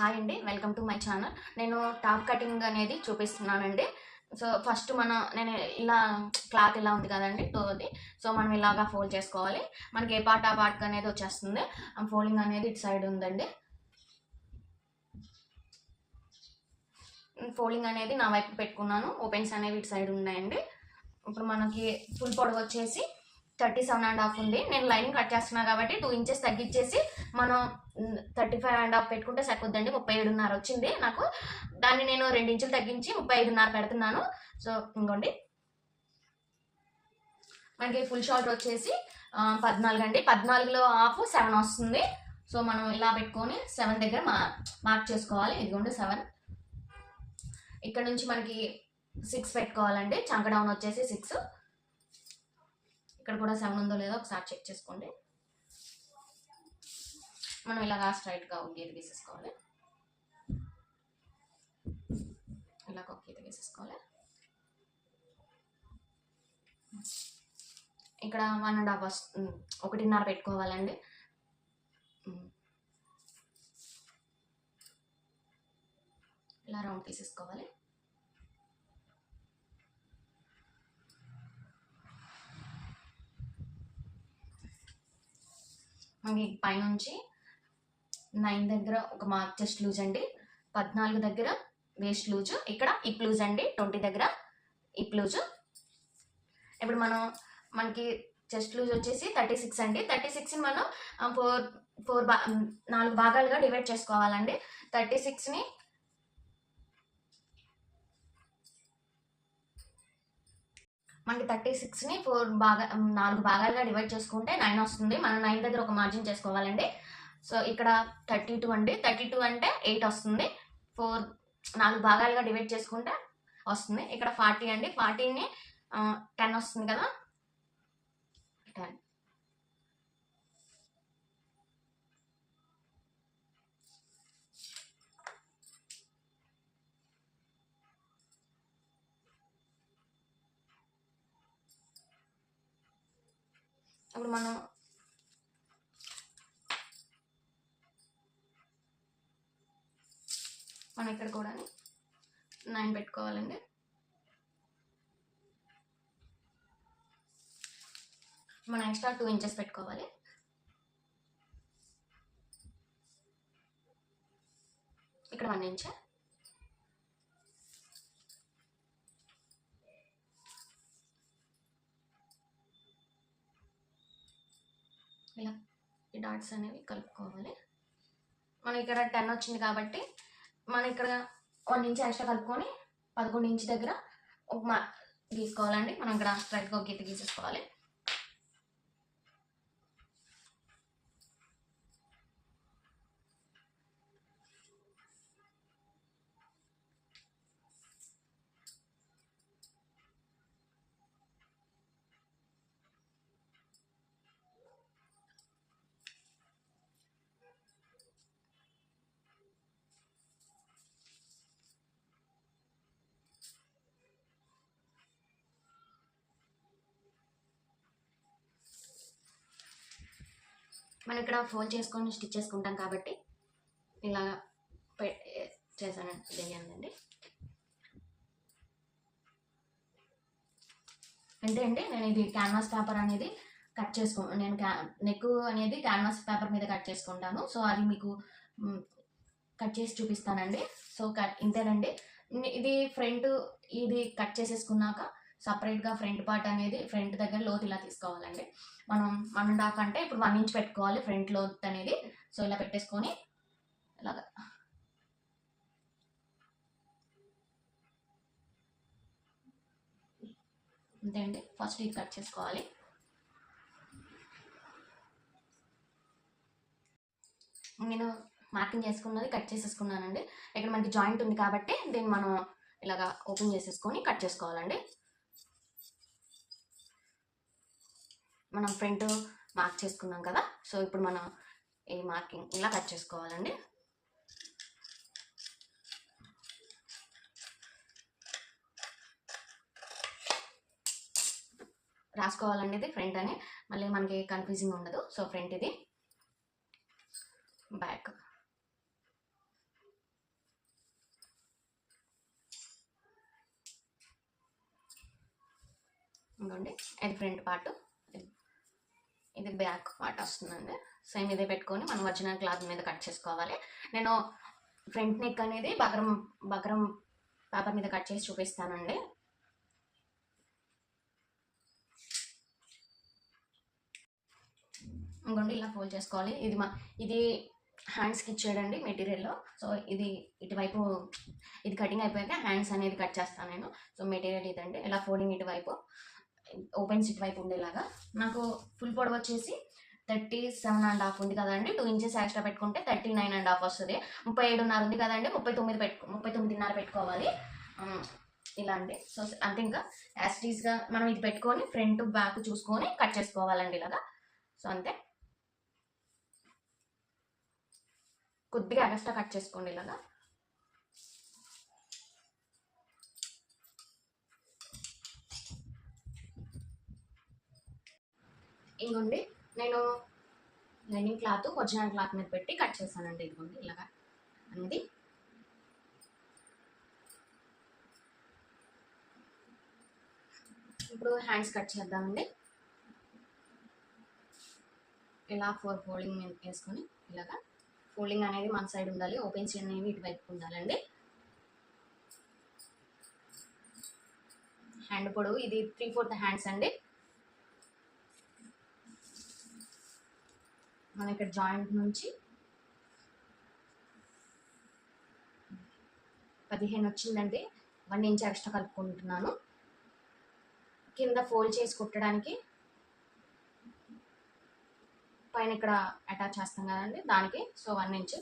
Hi అండి welcome to my channel. నేను top cutting అనేది చూపిస్తున్నానండి. సో ఫస్ట్ మన నేను ఇలా క్లాత్ ఇలా ఉంది కదండి టోది. సో మనం ఇలాగా ఫోల్డ్ చేసుకోవాలి. మనకి ఏ పార్ట్ ఆ పార్ట్ అనేది వచ్చేస్తుంది. ఫోల్డింగ్ అనేది ఇటు సైడ్ ఉందండి. ఫోల్డింగ్ అనేది నా వైపు పెట్టుకున్నాను. ఓపెన్స్ అనేవి ఇటు సైడ్ ఉన్నాయండి. ఇప్పుడు మనకి ఫుల్ పొడవు వచ్చేసి థర్టీ సెవెన్ అండ్ హాఫ్ ఉంది. నేను లైనింగ్ కట్ చేస్తున్నా కాబట్టి టూ ఇంచెస్ తగ్గించేసి మనం థర్టీ ఫైవ్ అండ్ హాఫ్ పెట్టుకుంటే సరిపోద్దండి. ముప్పై ఏడున్నర వచ్చింది నాకు. దాన్ని నేను రెండు ఇంచులు తగ్గించి ముప్పై ఐదున్నర పెడుతున్నాను. సో ఇంకోండి. మనకి ఫుల్ షార్ట్ వచ్చేసి పద్నాలుగు అండి. పద్నాలుగులో హాఫ్ సెవెన్ వస్తుంది. సో మనం ఇలా పెట్టుకొని సెవెన్ దగ్గర మా మార్క్ చేసుకోవాలి. ఇదిగోండి సెవెన్. ఇక్కడ నుంచి మనకి సిక్స్ పెట్టుకోవాలండి. చంక డౌన్ వచ్చేసి సిక్స్. ఇక్కడ కూడా సెవెన్ ఉందో లేదో ఒకసారి చెక్ చేసుకోండి. మనం ఇలాగా స్ట్రైట్గా ఒక గీత గీసేసుకోవాలి. ఇలాగ ఒక గీత గీసేసుకోవాలి. ఇక్కడ వన్ అండ్ హాఫ్ వస్తుంది ఒకటిన్నర పెట్టుకోవాలండి. ఇలా రౌండ్ తీసేసుకోవాలి. మనకి పైనుంచి నైన్ దగ్గర ఒక మార్క్ చెస్ట్ లూజ్ అండి. పద్నాలుగు దగ్గర వేస్ట్ లూజ్. ఇక్కడ ఇప్ లూజ్ అండి. ట్వంటీ దగ్గర ఇప్ లూజ్. ఇప్పుడు మనం మనకి చెస్ట్ లూజ్ వచ్చేసి థర్టీ సిక్స్ అండి. థర్టీ సిక్స్ని మనం ఫోర్ ఫోర్ బా నాలుగు భాగాలుగా డివైడ్ చేసుకోవాలండి. థర్టీ సిక్స్ని మనకి థర్టీ సిక్స్ని ఫోర్ భాగా నాలుగు భాగాలుగా డివైడ్ చేసుకుంటే నైన్ వస్తుంది. మనం నైన్ దగ్గర ఒక మార్జిన్ చేసుకోవాలండి. సో ఇక్కడ థర్టీ టూ అండి. థర్టీ టూ అంటే ఎయిట్ వస్తుంది. ఫోర్ నాలుగు భాగాలుగా డివైడ్ చేసుకుంటే వస్తుంది. ఇక్కడ ఫార్టీ అండి. ఫార్టీని టెన్ వస్తుంది కదా. టెన్ ఇప్పుడు మనం మనం ఇక్కడ కూడా నైన్ పెట్టుకోవాలండి. మనం ఎక్స్ట్రా టూ ఇంచెస్ పెట్టుకోవాలి. ఇక్కడ వన్ ఇంచ్. ఇలా ఈ డాట్స్ అనేవి కలుపుకోవాలి. మనం ఇక్కడ టెన్ వచ్చింది కాబట్టి మనం ఇక్కడ వన్ ఇంచ్ ఎక్స్ట్రా కలుపుకొని పదకొండు ఇంచ్ దగ్గర ఒక మా గీసుకోవాలండి మనం ఇక్కడ స్ట్రైట్గా ఒక గీత గీసేసుకోవాలి మనం ఇక్కడ ఫోల్డ్ చేసుకొని స్టిచ్ చేసుకుంటాం కాబట్టి ఇలా పె- చేశాను తెలియండి అంటే అండి నేను ఇది క్యాన్వాస్ పేపర్ అనేది కట్ చేసుకో నేను క్యా నెక్ అనేది క్యాన్వాస్ పేపర్ మీద కట్ చేసుకుంటాను. సో అది మీకు కట్ చేసి చూపిస్తానండి. సో కట్ ఇంతేనండి. ఇది ఫ్రంట్ ఇది కట్ చేసేసుకున్నాక సపరేట్గా ఫ్రంట్ పార్ట్ అనేది ఫ్రంట్ దగ్గర లోతు ఇలా తీసుకోవాలండి. మనం వన్ అండ్ హాఫ్ అంటే ఇప్పుడు వన్ ఇంచ్ పెట్టుకోవాలి ఫ్రంట్ లోత్ అనేది. సో ఇలా పెట్టేసుకొని ఇలాగా. అంతే అండి. ఫస్ట్ ఇది కట్ చేసుకోవాలి. నేను మార్కింగ్ చేసుకున్నది కట్ చేసేసుకున్నానండి. ఇక్కడ మనకి జాయింట్ ఉంది కాబట్టి దీన్ని మనం ఇలాగా ఓపెన్ చేసేసుకొని కట్ చేసుకోవాలండి. మనం ఫ్రంట్ మార్క్ చేసుకున్నాం కదా సో ఇప్పుడు మనం ఈ మార్కింగ్ ఇలా కట్ చేసుకోవాలండి. రాసుకోవాలండి ఇది ఫ్రంట్ అని మళ్ళీ మనకి కన్ఫ్యూజింగ్ ఉండదు. సో ఫ్రంట్ ఇది బ్యాక్. ఇంకోండి ఇది ఫ్రంట్ పార్ట్. ఇది బ్యాక్ పార్ట్ వస్తుందండి. సేమ్ ఇదే పెట్టుకొని మనం వచ్చిన క్లాత్ మీద కట్ చేసుకోవాలి. నేను ఫ్రంట్ నెక్ అనేది బకరం బకరం పేపర్ మీద కట్ చేసి చూపిస్తానండి. ఇంకోండి ఇలా ఫోల్డ్ చేసుకోవాలి. ఇది మా ఇది హ్యాండ్స్కి ఇచ్చాడండి మెటీరియల్లో సో ఇది ఇటువైపు ఇది కటింగ్ అయిపోయాక హ్యాండ్స్ అనేది కట్ చేస్తాను నేను. సో మెటీరియల్ ఇదండి. ఇలా ఫోల్డింగ్ ఇటువైపు. ఓపెన్ సిట్ వైపు ఉండేలాగా. నాకు ఫుల్ పొడవు వచ్చేసి థర్టీ సెవెన్ అండ్ హాఫ్ ఉంది కదండి. టూ ఇంచెస్ ఎక్స్ట్రా పెట్టుకుంటే థర్టీ నైన్ అండ్ హాఫ్ వస్తుంది. ముప్పై ఏడున్నర ఉంది కదండి. ముప్పై తొమ్మిది పెట్టుకో ముప్పై తొమ్మిదిన్నర పెట్టుకోవాలి. ఇలా అండి. సో అంతే ఇంకా యాస్టీస్గా మనం ఇది పెట్టుకొని ఫ్రంట్ బ్యాక్ చూసుకొని కట్ చేసుకోవాలండి ఇలాగా. సో అంతే. కొద్దిగా ఎక్స్ట్రా కట్ చేసుకోండి ఇలాగా. ఇంకోండి నేను లైనింగ్ క్లాత్ ఒరిజినల్ క్లాత్ మీద పెట్టి కట్ చేశానండి ఇదిగోండి ఇలాగా అనేది. ఇప్పుడు హ్యాండ్స్ కట్ చేద్దామండి. ఇలా ఫోర్ ఫోల్డింగ్ వేసుకొని ఇలాగా ఫోల్డింగ్ అనేది మన సైడ్ ఉండాలి ఓపెన్ చేయడం అనేవి ఇటువైపు ఉండాలండి. హ్యాండ్ పొడవు ఇది త్రీ ఫోర్త్ హ్యాండ్స్ అండి. మన ఇక్కడ జాయింట్ నుంచి పదిహేను వచ్చిందండి. వన్ ఇంచ్ ఎక్స్ట్రా కలుపుకుంటున్నాను. కింద ఫోల్డ్ చేసి కుట్టడానికి పైన ఇక్కడ అటాచ్ చేస్తాం కదండి. దానికి సో వన్ ఇంచ్.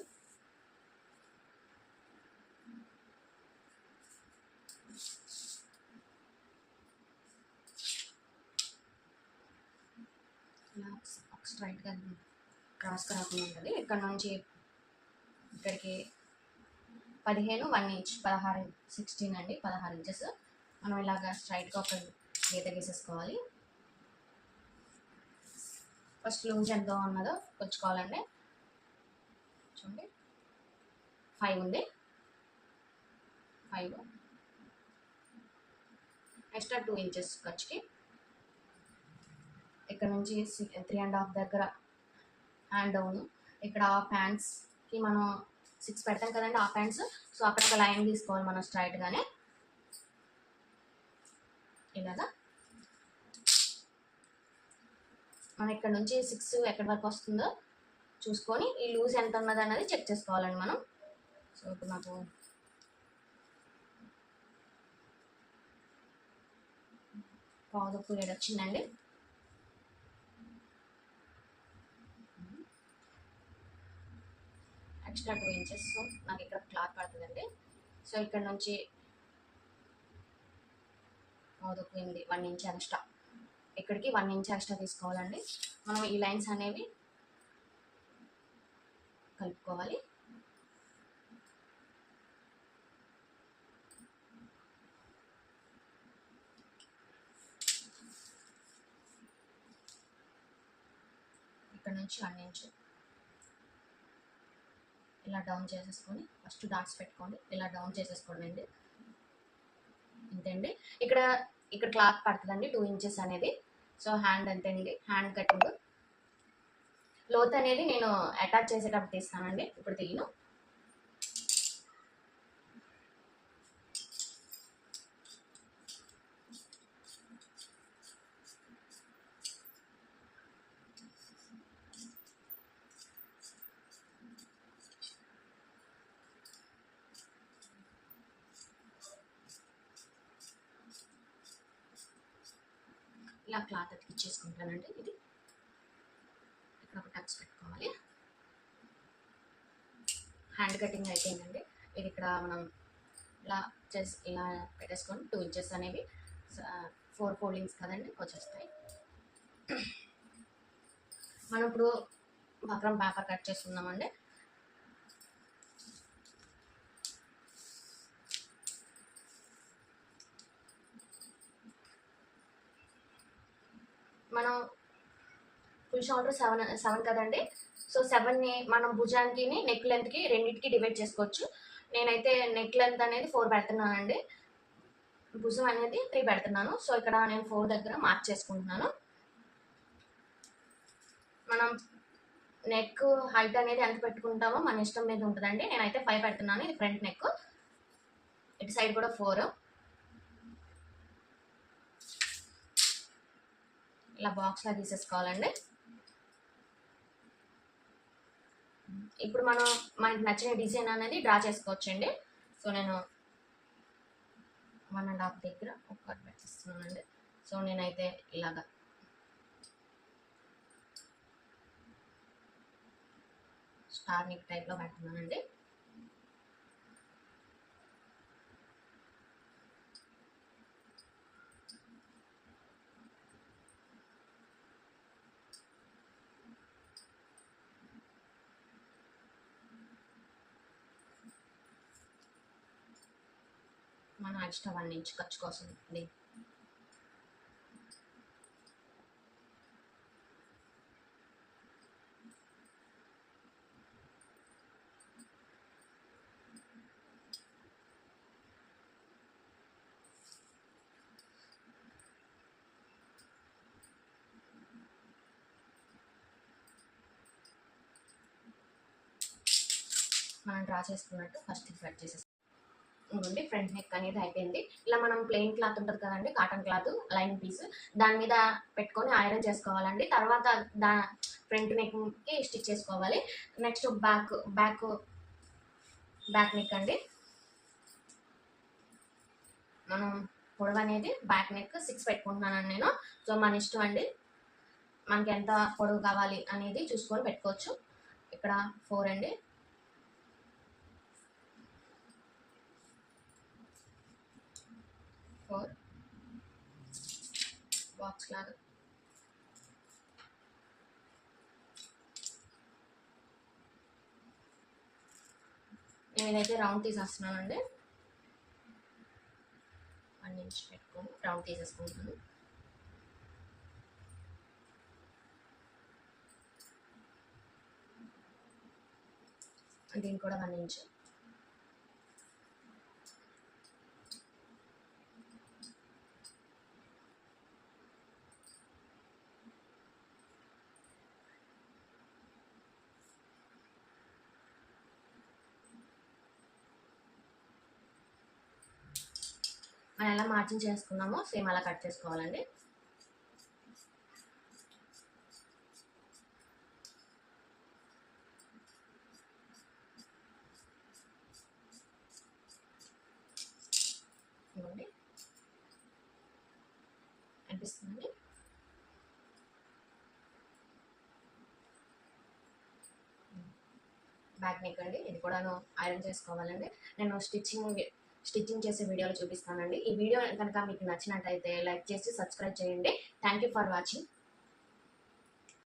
ఇలా స్ట్రైట్గా క్రాస్గా రాకుండా ఉంటుంది ఇక్కడ నుంచి ఇక్కడికి పదిహేను వన్ ఇంచ్ పదహారు సిక్స్టీన్ అండి పదహారు ఇంచెస్. మనం ఇలాగ స్ట్రైట్గా ఒక గీత గీసేసుకోవాలి. ఫస్ట్ లూజ్ ఎంత ఉన్నదో కొచ్చుకోవాలండి చూడండి. ఫైవ్ ఉంది. ఫైవ్. ఎక్స్ట్రా టూ ఇంచెస్ ఖర్చుకి. ఇక్కడ నుంచి త్రీ అండ్ హాఫ్ దగ్గర హ్యాండ్ డౌన్. ఇక్కడ హాఫ్ హ్యాండ్స్కి మనం సిక్స్ పెడతాం కదండి హాఫ్ హ్యాండ్స్ సో అక్కడ ఒక లైన్ తీసుకోవాలి మనం స్ట్రైట్గానే ఇలాగా. మనం ఇక్కడ నుంచి సిక్స్ ఎక్కడి వరకు వస్తుందో చూసుకొని ఈ లూజ్ ఎంత ఉన్నది అన్నది చెక్ చేసుకోవాలండి మనం. సో ఇప్పుడు నాకు పావుదప్పు ఏడు వచ్చిందండి ఎక్స్ట్రా టూ ఇంచెస్ సో నాకు ఇక్కడ క్లాత్ పడుతుందండి. సో ఇక్కడ నుంచి పావుదప్పు వన్ ఇంచ్ ఎక్స్ట్రా. ఇక్కడికి వన్ ఇంచ్ ఎక్స్ట్రా తీసుకోవాలండి. మనం ఈ లైన్స్ అనేవి కలుపుకోవాలి. ఇక్కడ నుంచి వన్ ఇంచ్ ఇలా డౌన్ చేసేసుకొని ఫస్ట్ డాట్స్ పెట్టుకోండి. ఇలా డౌన్ చేసేసుకోండి. అండి అంతేండి ఇక్కడ ఇక్కడ క్లాత్ పడుతుందండి టూ ఇంచెస్ అనేది. సో హ్యాండ్ అంతేండి. హ్యాండ్ కటింగ్ లోత్ అనేది నేను అటాచ్ చేసేటప్పుడు తీస్తానండి. ఇప్పుడు తీయను ఇలా క్లాత్ అతికిచ్చేసుకుంటానండి ఇది ఇక్కడ ఒక టక్స్ పెట్టుకోవాలి. హ్యాండ్ కటింగ్ అయిపోయిందండి. ఇది ఇక్కడ మనం ఇలా చేసి ఇలా పెట్టేసుకొని టూ ఇంచెస్ అనేవి ఫోర్ ఫోల్డింగ్స్ కదండి వచ్చేస్తాయి. మనం ఇప్పుడు బక్రం పేపర్ కట్ చేసుకుందామండి మనం ఫుల్ షోల్డర్ సెవెన్ సెవెన్ కదండి. సో సెవెన్ని మనం భుజానికి నెక్ లెంత్కి రెండింటికి డివైడ్ చేసుకోవచ్చు. నేనైతే నెక్ లెంత్ అనేది ఫోర్ పెడుతున్నానండి. భుజం అనేది త్రీ పెడుతున్నాను. సో ఇక్కడ నేను ఫోర్ దగ్గర మార్క్ చేసుకుంటున్నాను. మనం నెక్ హైట్ అనేది ఎంత పెట్టుకుంటామో మన ఇష్టం మీద ఉంటుందండి. నేనైతే ఫైవ్ పెడుతున్నాను. ఇది ఫ్రంట్ నెక్ ఇటు సైడ్ కూడా ఫోర్ ఇలా బాక్స్లా తీసేసుకోవాలండి. ఇప్పుడు మనం మనకి నచ్చిన డిజైన్ అనేది డ్రా చేసుకోవచ్చండి. సో నేను వన్ అండ్ హాఫ్ దగ్గర ఒక పెట్టిస్తున్నానండి. సో నేనైతే ఇలాగా స్టార్ నిక్ టైప్లో పెడుతున్నానండి. మన ఎక్స్ట్రా వన్ ఇంచ్ ఖర్చు కోసం అండి మనం డ్రా చేసుకున్నట్టు ఫస్ట్ కట్ చేసేస్తాం. ఇదిగోండి ఫ్రంట్ నెక్ అనేది అయిపోయింది. ఇలా మనం ప్లెయిన్ క్లాత్ ఉంటుంది కదండి కాటన్ క్లాత్ లైన్ పీస్. దాని మీద పెట్టుకొని ఐరన్ చేసుకోవాలండి. తర్వాత దా ఫ్రంట్ నెక్కి స్టిచ్ చేసుకోవాలి. Next back back back neck అండి. మనం పొడవు అనేది బ్యాక్ నెక్ సిక్స్ పెట్టుకుంటున్నాను నేను. సో మన ఇష్టం అండి. మనకి ఎంత పొడవు కావాలి అనేది చూసుకొని పెట్టుకోవచ్చు. ఇక్కడ ఫోర్ అండి ఫోర్ బాక్స్ లాగా నేనైతే రౌండ్ తీసేస్తున్నానండి పండించి ఇంచ్ పెట్టుకొని రౌండ్ తీసేసుకుంటాను దీన్ని కూడా వన్ ఇంచ్. మనం ఎలా మార్జిన్ చేసుకున్నామో సేమ్ అలా కట్ చేసుకోవాలండి. ఇవ్వండి. అనిపిస్తుంది బ్యాక్ నెక్ అండి ఇది కూడాను ఐరన్ చేసుకోవాలండి. నేను స్టిచ్చింగ్ స్టిచ్చింగ్ చేసే వీడియోలు చూపిస్తానండి. ఈ వీడియో కనుక మీకు నచ్చినట్టయితే లైక్ చేసి సబ్స్క్రైబ్ చేయండి. Thank you for watching